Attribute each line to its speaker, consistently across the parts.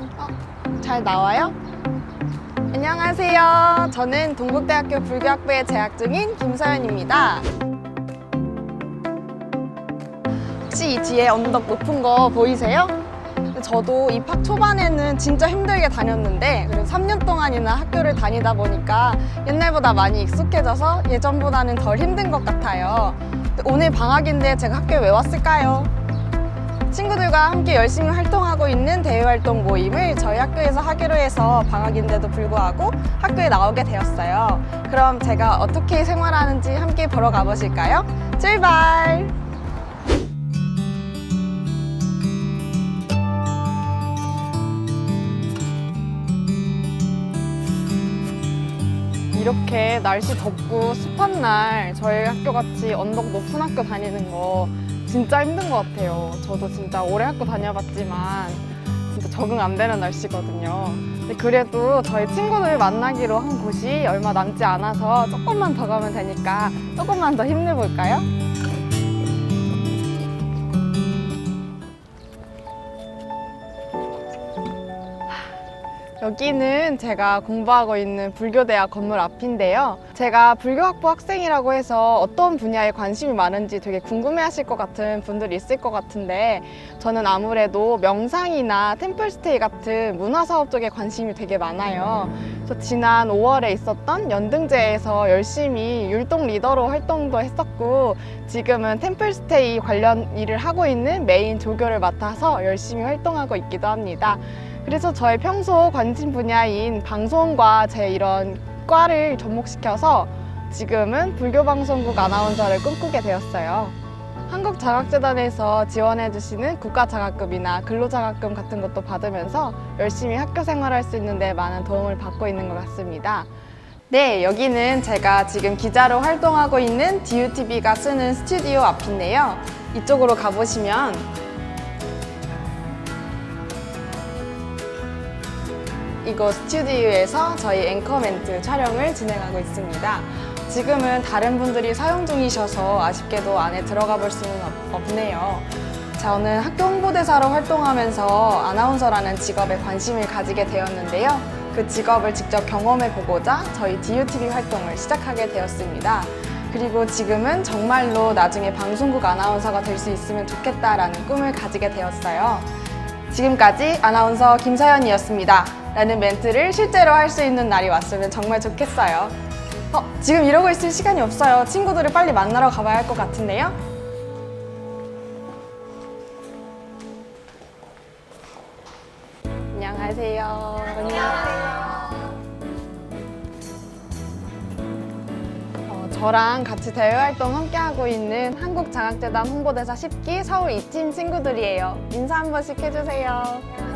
Speaker 1: 주세요. 안녕하세요. 저는 동국대학교 불교학부에 재학 중인 김서연입니다. 혹시 이 뒤에 언덕 높은 거 보이세요? 저도 입학 초반에는 진짜 힘들게 다녔는데 그리고 3년 동안이나 학교를 다니다 보니까 옛날보다 많이 익숙해져서 예전보다는 덜 힘든 것 같아요. 오늘 방학인데 제가 학교에 왜 왔을까요? 친구들과 함께 열심히 활동하고 있는 대외활동 모임을 저희 학교에서 하기로 해서 방학인데도 불구하고 학교에 나오게 되었어요. 그럼 제가 어떻게 생활하는지 함께 보러 가보실까요? 출발! 이렇게 날씨 덥고 습한 날 저희 학교 같이 언덕 높은 학교 다니는 거 진짜 힘든 것 같아요. 저도 진짜 오래 학교 다녀봤지만 진짜 적응 안 되는 날씨거든요. 근데 그래도 저희 친구들 만나기로 한 곳이 얼마 남지 않아서 조금만 더 가면 되니까 조금만 더 힘내볼까요? 여기는 제가 공부하고 있는 불교대학 건물 앞인데요. 제가 불교학부 학생이라고 해서 어떤 분야에 관심이 많은지 되게 궁금해 하실 것 같은 분들이 있을 것 같은데 저는 아무래도 명상이나 템플스테이 같은 문화사업 쪽에 관심이 되게 많아요. 저 지난 5월에 있었던 연등제에서 열심히 율동 리더로 활동도 했었고 지금은 템플스테이 관련 일을 하고 있는 메인 조교를 맡아서 열심히 활동하고 있기도 합니다. 그래서 저의 평소 관심 분야인 방송과 제 이런 과를 접목시켜서 지금은 불교방송국 아나운서를 꿈꾸게 되었어요. 한국장학재단에서 지원해주시는 국가장학금이나 근로장학금 같은 것도 받으면서 열심히 학교 생활할 수 있는데 많은 도움을 받고 있는 것 같습니다. 네, 여기는 제가 지금 기자로 활동하고 있는 DUTV가 쓰는 스튜디오 앞인데요. 이쪽으로 가보시면 이곳 스튜디오에서 저희 앵커 멘트 촬영을 진행하고 있습니다. 지금은 다른 분들이 사용 중이셔서 아쉽게도 안에 들어가 볼 수는 없- 없네요. 저는 학교 홍보대사로 활동하면서 아나운서라는 직업에 관심을 가지게 되었는데요. 그 직업을 직접 경험해 보고자 저희 DUTV 활동을 시작하게 되었습니다. 그리고 지금은 정말로 나중에 방송국 아나운서가 될 수 있으면 좋겠다라는 꿈을 가지게 되었어요. 지금까지 아나운서 김사연이었습니다. 라는 멘트를 실제로 할 수 있는 날이 왔으면 정말 좋겠어요. 어, 지금 이러고 있을 시간이 없어요. 친구들을 빨리 만나러 가봐야 할 것 같은데요. 안녕하세요. 어, 저랑 같이 대외 활동 함께하고 있는 한국장학재단 홍보대사 10기 서울 2팀 친구들이에요. 인사 한 번씩 해주세요.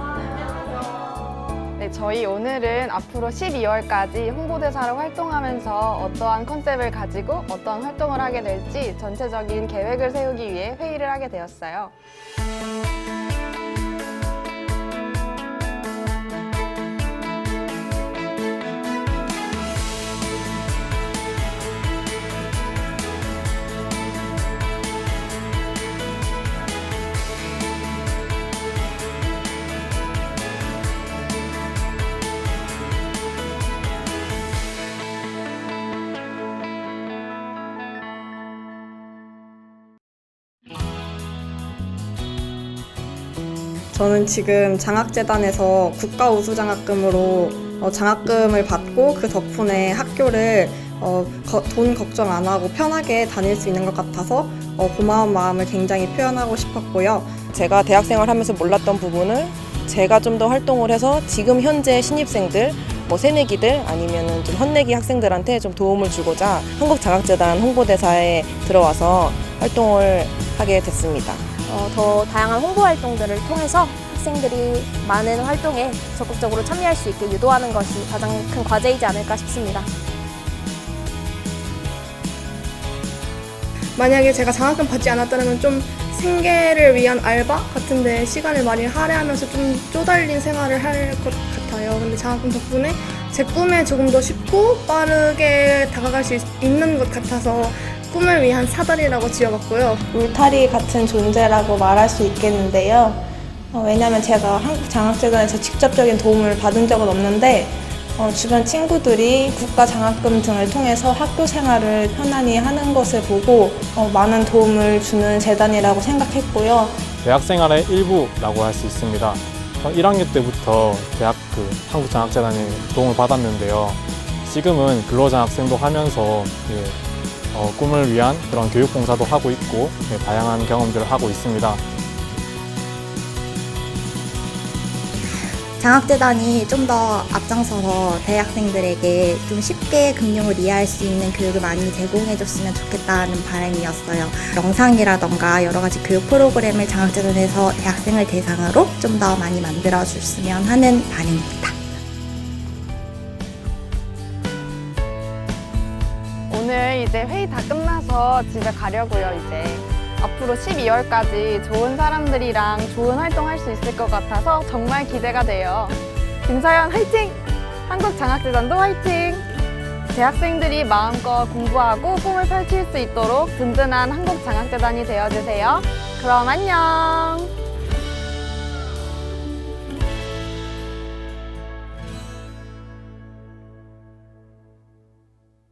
Speaker 1: 네, 저희 오늘은 앞으로 12월까지 홍보대사로 활동하면서 어떠한 컨셉을 가지고 어떤 활동을 하게 될지 전체적인 계획을 세우기 위해 회의를 하게 되었어요.
Speaker 2: 저는 지금 장학재단에서 국가 우수 장학금으로 어, 장학금을 받고 그 덕분에 학교를 어, 거- 돈 걱정 안 하고 편하게 다닐 수 있는 것 같아서 어, 고마운 마음을 굉장히 표현하고 싶었고요.
Speaker 3: 제가 대학생활 하면서 몰랐던 부분을 제가 좀 더 활동을 해서 지금 현재 신입생들, 뭐 새내기들 아니면은 좀 헌내기 학생들한테 좀 도움을 주고자 한국장학재단 홍보대사에 들어와서 활동을 하게 됐습니다.
Speaker 4: 어, 더 다양한 홍보 활동들을 통해서 학생들이 많은 활동에 적극적으로 참여할 수 있게 유도하는 것이 가장 큰 과제이지 않을까 싶습니다.
Speaker 5: 만약에 제가 장학금 받지 않았다면 좀 생계를 위한 알바 같은데 시간을 많이 할애하면서 좀 쪼달린 생활을 할 것 같아요. 근데 장학금 덕분에 제 꿈에 조금 더 쉽고 빠르게 다가갈 수 있- 있는 것 같아서 꿈을 위한 사다리라고 지어봤고요.
Speaker 6: 울타리 같은 존재라고 말할 수 있겠는데요. 어, 왜냐하면 제가 한국 장학재단에서 직접적인 도움을 받은 적은 없는데 어, 주변 친구들이 국가 장학금 등을 통해서 학교 생활을 편안히 하는 것을 보고 어, 많은 도움을 주는 재단이라고 생각했고요.
Speaker 7: 대학 생활의 일부라고 할 수 있습니다. 1학년 때부터 대학 그 한국 장학재단에 도움을 받았는데요. 지금은 근로장학생도 하면서 예, 어, 꿈을 위한 그런 교육봉사도 하고 있고 예, 다양한 경험들을 하고 있습니다.
Speaker 8: 장학재단이 좀 더 앞장서서 대학생들에게 좀 쉽게 금융을 이해할 수 있는 교육을 많이 제공해줬으면 좋겠다는 바람이었어요. 영상이라던가 여러 가지 교육 프로그램을 장학재단에서 대학생을 대상으로 좀 더 많이 만들어줬으면 하는 바람입니다.
Speaker 1: 오늘 이제 회의 다 끝나서 집에 가려고요, 이제. 앞으로 12월까지 좋은 사람들이랑 좋은 활동 할 수 있을 것 같아서 정말 기대가 돼요. 김사연 화이팅! 한국장학재단도 화이팅! 대학생들이 마음껏 공부하고 꿈을 펼칠 수 있도록 든든한 한국장학재단이 되어주세요. 그럼 안녕!